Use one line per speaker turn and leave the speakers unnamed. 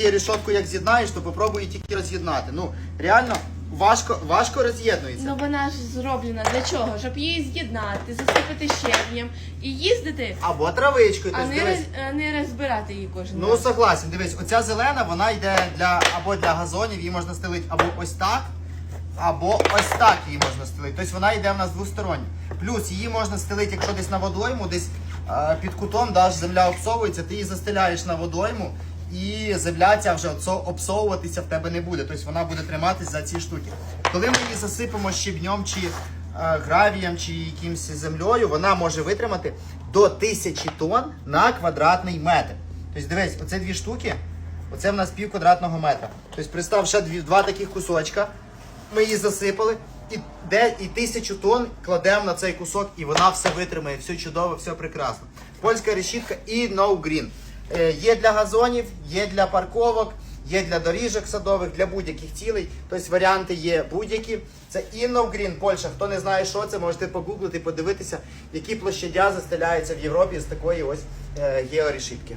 тільки рішотку як з'єднаєш, то попробуй її тільки роз'єднати. Ну, реально, важко, важко роз'єднується.
Ну вона ж зроблена для чого? Щоб її з'єднати, засипати щебнем і їздити,
Або травичкою.
а
тобто,
не,
дивись.
роз- а не розбирати її кожен
Ну
раз.
согласен, дивись, оця зелена, вона йде для або для газонів, її можна стелити або ось так, або ось так її можна стелити. Тобто вона йде в нас двостороння. Плюс її можна стелити, якщо десь на водойму, десь е, під кутом, да, земля обсовується, ти її застеляєш на водойму. І земля ця вже обсовуватися в тебе не буде. Тобто вона буде триматись за ці штуки. Коли ми її засипемо щебнем чи е, гравієм, чи якимось землею, вона може витримати до 1000 тонн на квадратний метр. Тобто дивись, оце дві штуки, оце в нас пів квадратного метра. Тобто представ ще дві, два таких кусочка. Ми її засипали, і, де, і тисячу тонн кладемо на цей кусок, і вона все витримає, все чудово, все прекрасно. Польська решітка і No Green. Е, є для газонів, є для парковок, є для доріжок садових, для будь-яких цілей. Тобто варіанти є будь-які. Це Green, Польща. Хто не знає, що це, можете погуглити, подивитися, які площадя застеляються в Європі з такої ось е, георішітки.